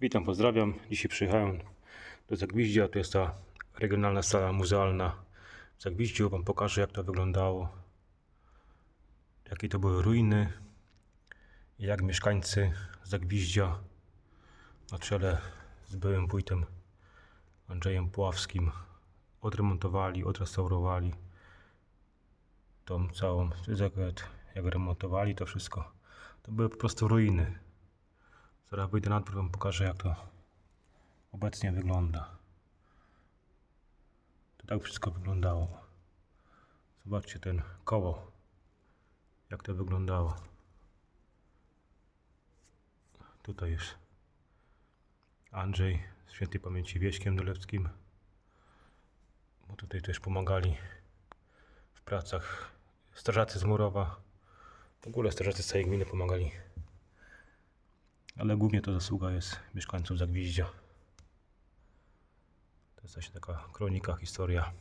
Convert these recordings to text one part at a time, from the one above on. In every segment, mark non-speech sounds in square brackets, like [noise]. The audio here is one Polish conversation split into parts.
Witam, pozdrawiam. Dzisiaj przyjechałem do Zagwiździa. To jest ta regionalna sala muzealna w Zagwiździu. Wam pokażę, jak to wyglądało. Jakie to były ruiny. Jak mieszkańcy Zagwiździa na czele z byłym wójtem Andrzejem Puławskim odremontowali, odrestaurowali tą całą, jak remontowali to wszystko. To były po prostu ruiny. Zaraz wyjdę na dwór, wam pokażę jak to obecnie wygląda. To tak wszystko wyglądało. Zobaczcie ten koło. Jak to wyglądało. Tutaj jest Andrzej z świętej pamięci Wieśkiem Dolewskim. Bo tutaj też pomagali w pracach strażacy z Murowa. W ogóle strażacy z całej gminy pomagali ale głównie to zasługa jest mieszkańców Zagwiździa. To jest właśnie taka kronika, historia.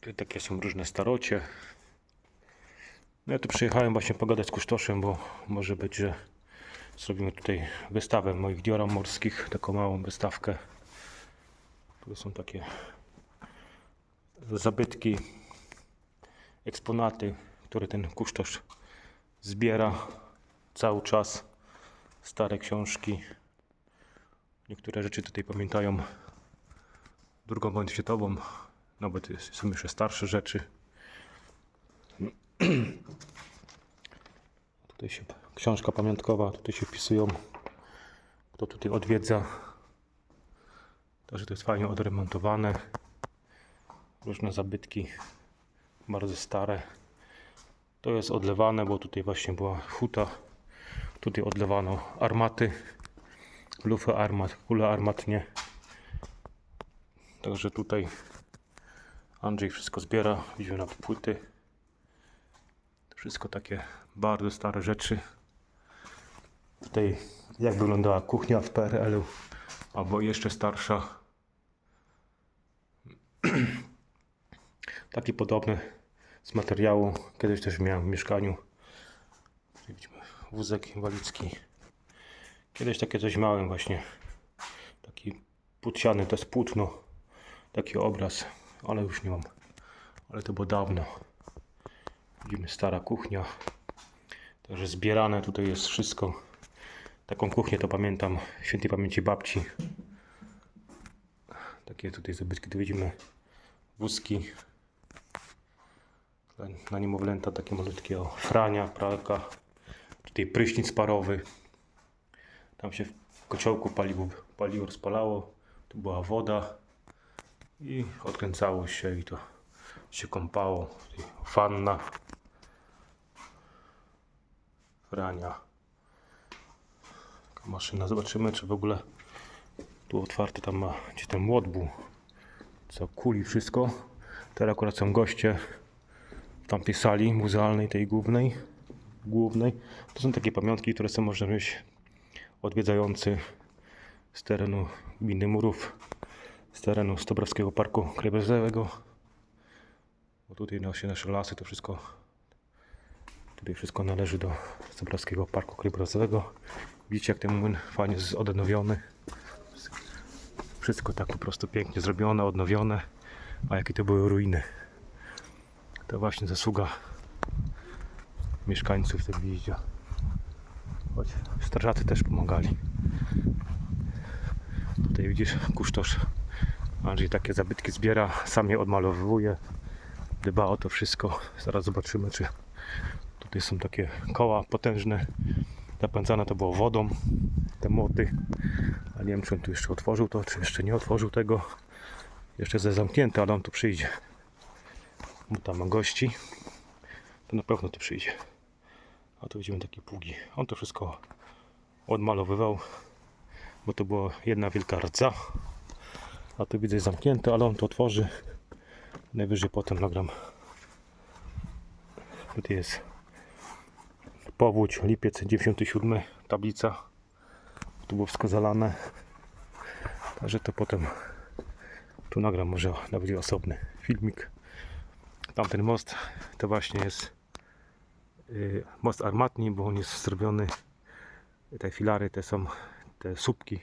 Tutaj takie są różne starocie. No ja tu przyjechałem właśnie pogadać z kusztoszem, bo może być, że zrobimy tutaj wystawę moich dioram morskich, taką małą wystawkę. Tu są takie zabytki, eksponaty, które ten kusztosz zbiera cały czas stare książki. Niektóre rzeczy tutaj pamiętają drugą wojnę światową, nawet jest- są jeszcze starsze rzeczy. [clears throat] Tutaj się książka pamiątkowa, tutaj się wpisują, kto tutaj odwiedza. Także to jest fajnie odremontowane. Różne zabytki, bardzo stare. To jest odlewane, bo tutaj właśnie była huta. Tutaj odlewano armaty, lufy armat, kule armatnie. Także tutaj Andrzej wszystko zbiera, widzimy nawet płyty. Wszystko takie bardzo stare rzeczy. Tutaj jak wyglądała kuchnia w PRL-u, albo jeszcze starsza. Taki podobny z materiału. Kiedyś też miałem w mieszkaniu. Widzimy wózek inwalidzki. Kiedyś takie coś miałem właśnie. Taki płóciany, to jest płótno. Taki obraz, ale już nie mam. Ale to było dawno. Widzimy stara kuchnia. Także zbierane tutaj jest wszystko. Taką kuchnię to pamiętam świętej pamięci babci. Takie tutaj zabytki, tu widzimy wózki na niemowlęta takie malutkie o, frania, pralka, tutaj prysznic parowy. Tam się w kociołku paliło, paliło rozpalało, tu była woda i odkręcało się i to się kąpało. Tutaj Fanna, frania. Taka maszyna, zobaczymy czy w ogóle tu otwarty tam ma, gdzie ten młot był, co kuli wszystko. Teraz akurat są goście w tamtej sali muzealnej, tej głównej, głównej. To są takie pamiątki, które są można wziąć odwiedzający z terenu gminy Murów, z terenu Stobrowskiego Parku Krajobrazowego. Bo tutaj nasze, nasze lasy, to wszystko tutaj wszystko należy do Stobrowskiego Parku Krajobrazowego. Widzicie jak ten młyn fajnie jest odnowiony. Wszystko tak po prostu pięknie zrobione, odnowione. A jakie to były ruiny. To właśnie zasługa mieszkańców gwiździa. Choć strażacy też pomagali. Tutaj widzisz kusztosz. Andrzej takie zabytki zbiera, sam je odmalowuje. Dba o to wszystko. Zaraz zobaczymy, czy tutaj są takie koła potężne. Napędzane to było wodą, te młoty. A nie wiem, czy on tu jeszcze otworzył to, czy jeszcze nie otworzył tego. Jeszcze jest zamknięte, ale on tu przyjdzie. Bo tam ma gości. To na pewno tu przyjdzie. A tu widzimy takie pługi. On to wszystko odmalowywał, bo to była jedna wielka rdza. A tu widzę jest zamknięte, ale on to otworzy. Najwyżej potem nagram. Tutaj jest powódź, lipiec 97, tablica. Tu było wskazane. Także to potem tu nagram może nawet osobny filmik. Tamten most to właśnie jest most armatni, bo on jest zrobiony. Te filary te są te słupki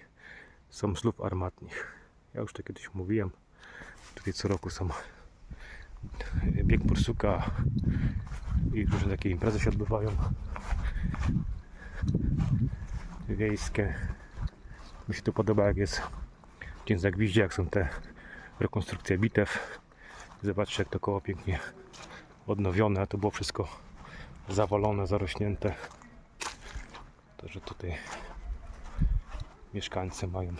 są z luf armatnich. Ja już to kiedyś mówiłem. Tutaj co roku są bieg bursuka i różne takie imprezy się odbywają wiejskie. Mi się to podoba jak jest Dzień Zagwiździa, jak są te rekonstrukcje bitew. Zobaczcie jak to koło pięknie odnowione, to było wszystko zawalone, zarośnięte. Także tutaj mieszkańcy mają.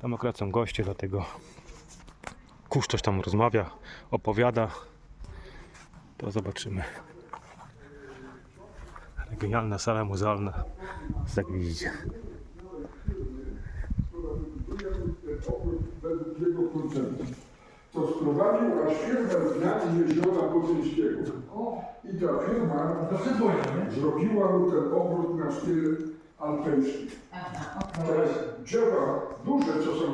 Tam akurat goście, dlatego kusztoś tam rozmawia, opowiada. To zobaczymy. Genialna sala muzealna z Zagwiździa. według jego koncepcji, to sprowadził aż firmę z jeziora. I ta firma To nie? zrobiła mu ten obrót na styl alpejski. Aha, Te właśnie. drzewa duże, co są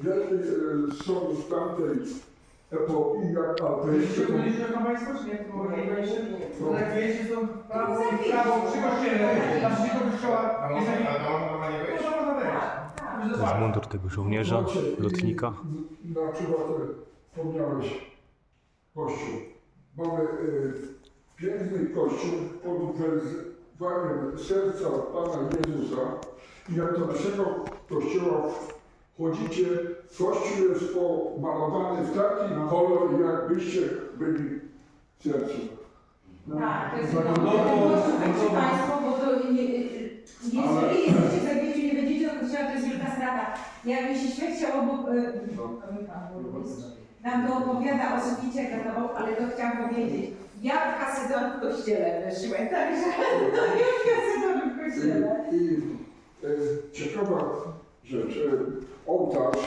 wielkie, e, są z tamtej epoki, jak alpejskie. Byliście, to- byliście na Państwo, czy nie? To? No. Tak wiecie, są w prawo i w prawo przy kościele, tam przy kościoła. A a można nie wejść? to można wejść. To jest mundur tego żołnierza, Zobaczcie, i lotnika. Na przykład e, wspomniałeś kościół. Mamy e, piękny kościół pod wezwaniem serca Pana Jezusa. I jak do naszego kościoła wchodzicie, kościół jest pomalowany w taki kolor, jakbyście byli w sercu. tak, to jest No, no, no, no, Państwo, bo to nie, jeżeli jesteście za wiecie, nie będziecie do kościoła, to jest wielka strata. Jak mi się świat chciał obok, e, burmistrz nam to opowiada o suficie ale to chciałam powiedzieć. Ja w kasedon w kościele weszłem, także ja w kasedon w kościele. I, i e, ciekawa rzecz, e, ołtarz,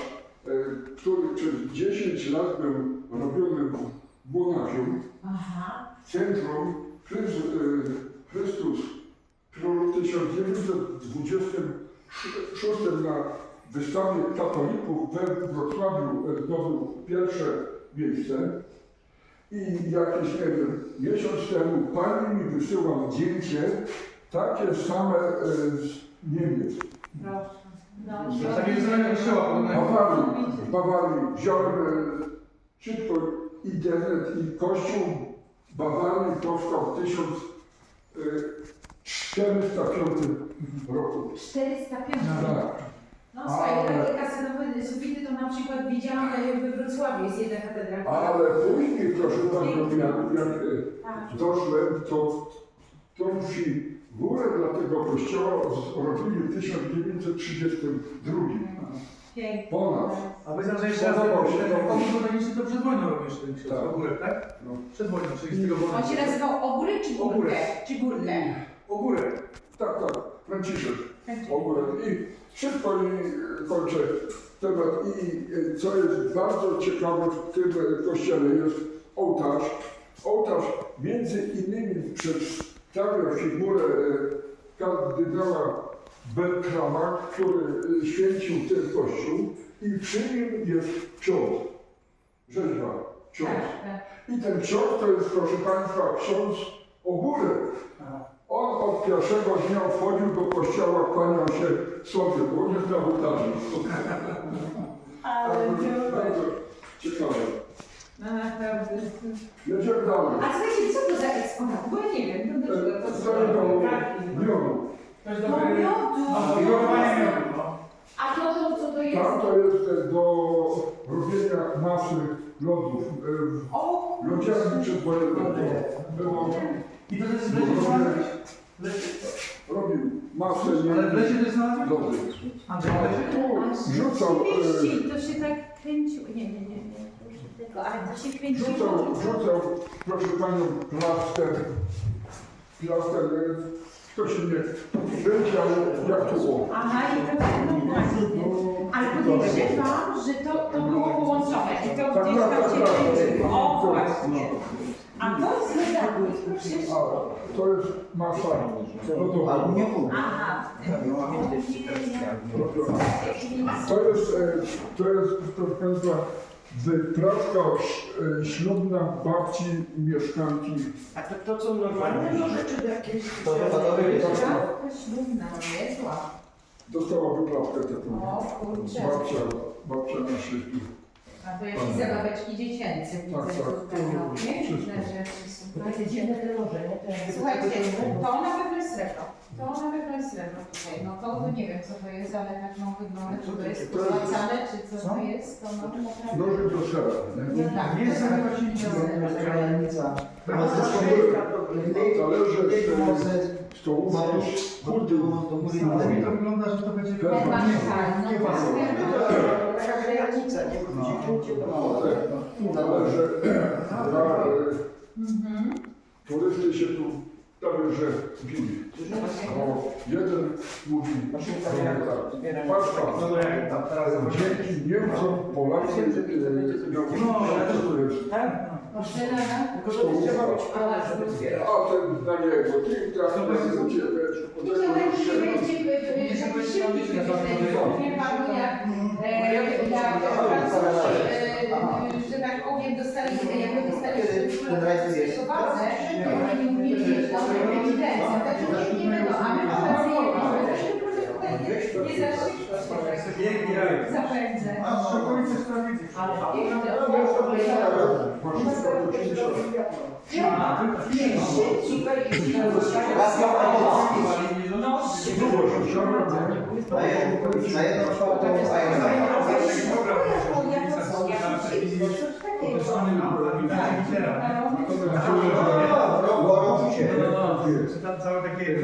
e, który przez 10 lat był robiony w Monachium, w centrum Chrys, e, Chrystus, który w 1926 na wystawie katolików we Wrocławiu zdobył pierwsze miejsce. I nie wiem, miesiąc temu pani mi wysyła zdjęcie, takie same e, z Niemiec. proszę. No, To takie zrobienie kościoła, W podobnego. Bawarii, w Bawarii wziąłem e, szybko internet i kościół w Bawarii powstał w 1405 roku. 405. Tak. No słuchaj, takie kasetowe sufity to na przykład widziałam e, we Wrocławiu, jest jedna katedra. Ale później, proszę Panią, jak, jak Tak. e, doszłem, to tą wsi górę dla tego kościoła zrobili w 1932. Pięknie. Ponad. A wy raz Podobał się. botaniczny to przed wojną robisz ten ksiądz, Tak. ogórek, tak? No. Przed wojną, 30 wojny. On się nazywał Ogórek czy Górkę? Ogórek. Czy Górkę? Ogórek. Tak, tak, Franciszek. Ogólnie. I szybko i kończę temat. I co jest bardzo ciekawe w tym kościele jest ołtarz. Ołtarz między innymi przedstawia figurę e, kardynała Bertrama, który e, święcił ten kościół i przy nim jest ksiądz. Rzeźba, ksiądz. Tak, tak. I ten ksiądz to jest, proszę Państwa, ksiądz Ogórek. On od pierwszego dnia wchodził do kościoła, kłaniał się sobie, bo jest na ołtarzu. [laughs] Ale Bardzo ciekawe. No naprawdę. Jedziemy dalej. A słuchajcie, co to za eksponat? Bo ja nie wiem, to do czego to do miodu. To jest Do miodu. No, miodu, no. A to, to co to jest? Tam to jest e, do robienia masy lodów. E, Lodziarni przedwojennej było, I to jest w lecie znalazłeś? W lecie. robił masę Ale w lecie też znalazłeś? lody. Andrzej, w lecie? Tu e, to się tak kręciło. Nie, nie, nie, nie. Tylko, ale to się kręciło. Wrzucał, wrzucał, proszę panią, plaster. Plaster, e, kto się nie ale jak to było? Aha, i to no właśnie. Ale podejrzewam, że to, to było połączone i to Tak, gdzieś tak, tam się tak. kręciło. O, To- właśnie. A to jest proszę. A, to jest masa lodowa. Aha. To jest, e, to jest, proszę Państwa, wyprawka ś- e, ślubna babci i mieszkanki. A to, to co normalne może czy jakieś... To chyba to wyjdzie. Ślubna, niezła. dostała wyprawkę taką. O kurczę. Babcia, babcia na szyku. A to jakieś zabaweczki dziecięce Tak, widzę tak. tutaj. No, piękne rzeczy dziwne te loże, nie? Te- Słuchajcie, to na pewno jest srebro. To na pewno jest srebro tutaj. No to to nie wiem co to jest, ale tak ma wyglądać, czy to jest pozłacane, czy co to jest, to no naprawdę. Nożyk do sera. nie? No tak, Jest to taka jest Granica. Talerze z stołówki, kurdy. Ale mi to wygląda, że to będzie... Ma- Nie, tak, nie no, pasuje. Taka granica, nie? Gdzie to było? Talerze dla e, Mhm. turysty się tu talerze bili. O, jeden mówi, patrz pan, No to jak tam teraz dzięki Niemcom Polacy e, No, ale to to jest. Tak? Poszczególna. Tylko że to trzeba być pana, żeby zbierać. A ten na niego, ty trafisz, gdzie wiesz, I to będzie, będzie, będzie taki silnik wyciągnięty, wie panu, jak, e, e, że tak powiem, dostali, jakby dostali swoją bazę, to oni mówili, że to jest ewidencja, także to nie będą, a my proszę tutaj nie, nie zaszczycić, Pięknie. zapędzę. A w Szokowice Strawicy. Piękne, o, nie, szczycik, Na jedną czwartą Tam całe takie...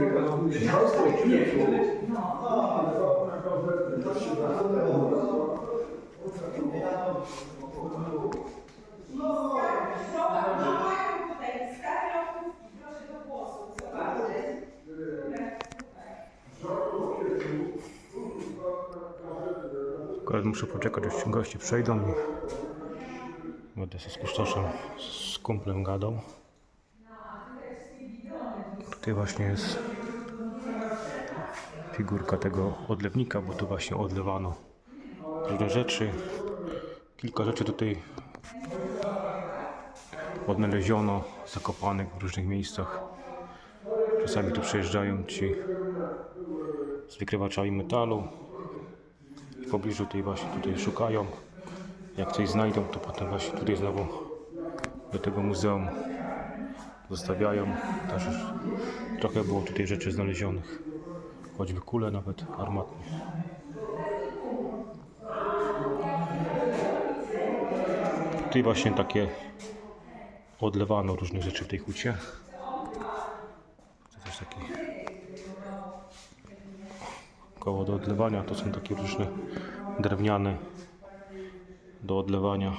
Akurat muszę poczekać, aż ci goście przejdą i będę się z kustoszem, z kumplem gadał. Tutaj właśnie jest figurka tego odlewnika, bo tu właśnie odlewano różne rzeczy. Kilka rzeczy tutaj odnaleziono, zakopanych w różnych miejscach. Czasami tu przyjeżdżają ci z wykrywaczami metalu, w pobliżu tej właśnie tutaj szukają. Jak coś znajdą, to potem właśnie tutaj znowu do tego muzeum zostawiają. Też już trochę było tutaj rzeczy znalezionych. Choćby kule nawet armatne. Tutaj właśnie takie odlewano różne rzeczy w tej hucie. To też taki koło do odlewania to są takie różne drewniane do odlewania.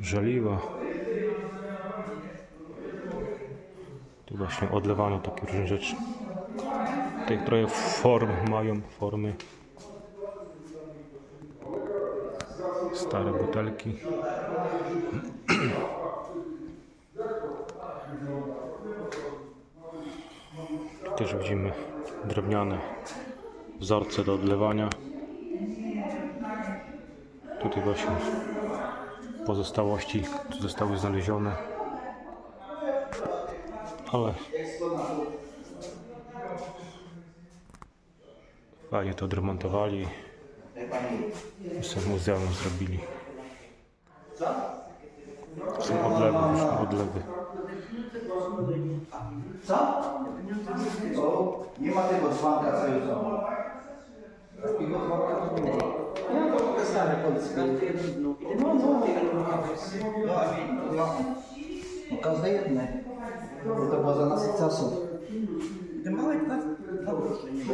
Żeliwa. Tu właśnie odlewano takie różne rzeczy. Tutaj trochę form mają, formy. Stare butelki. Też widzimy drewniane wzorce do odlewania. Tutaj właśnie pozostałości zostały znalezione. Ale fajnie to odremontowali i sobie muzeum zrobili. Są odlewy, odlewy. Co? O, nie ma tego dzwonka, co już są. Takiego dzwonka to nie ma. Ja to mogę stare polskie. No, no. No, no. No, każde jedne. Bo to było za naszych czasów. Te małe dwa, nie.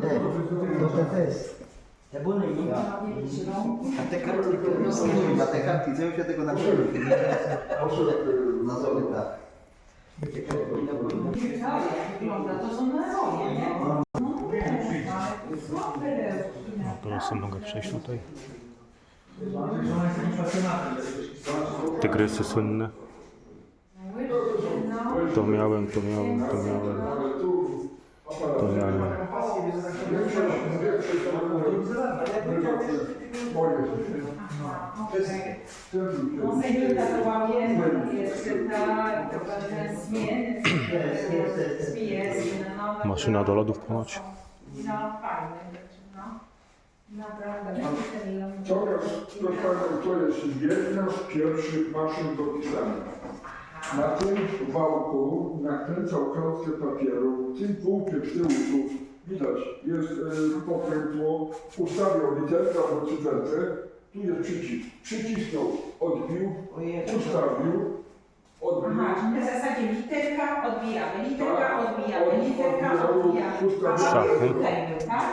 Te, to te też. Te były nie A te kartki, a te kartki, co się tego nauczyły? Na zorytach. wygląda, teraz sobie mogę przejść tutaj. Tygrysy słynne. To miałem, to miałem, to miałem. To miałem. No, to łamie, jeszcze ta, to ten zmien, jest, no, no, Maszyna do lodów ponoć. No, fajne rzeczy, no. Naprawdę. Coraz, Państwa, to jest jedna z pierwszych maszyn do pisania. Na tym wałku nakręcał kartkę papieru, tym półkiem z tyłu tu widać, jest e, pokrętło, ustawiał literkę albo cyferkę, tu jest przycisk. Przycisnął, odbił, ustawił, odbił. Aha, czyli na zasadzie literka odbijamy, literka Tak. odbijamy, literka odbijamy. ustawiał. A Szachy. papier tutaj był, tak?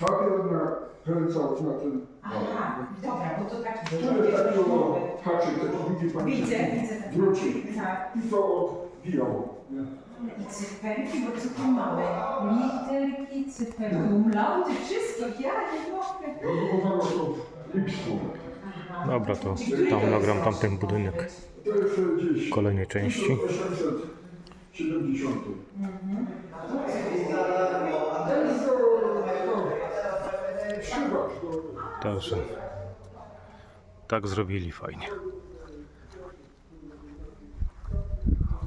Papier nakręcał na ten, Aha, dobra, bo to taki tu jest taki o, haczyk, taki widzi Pan. Widzę, widzę. Wróci. Tak. I to odbijał. nie? I cyferki, bo co tu mamy? Literki, cyferki, umlauty, wszystkich, ja nie mogę. Produkowało to Lipsku. Aha. Dobra, to tam nagram tamten budynek w kolejnej części. 1870. To jest do, do szybacz, do, Także tak zrobili fajnie.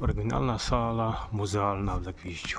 Oryginalna sala muzealna w Legwiździu.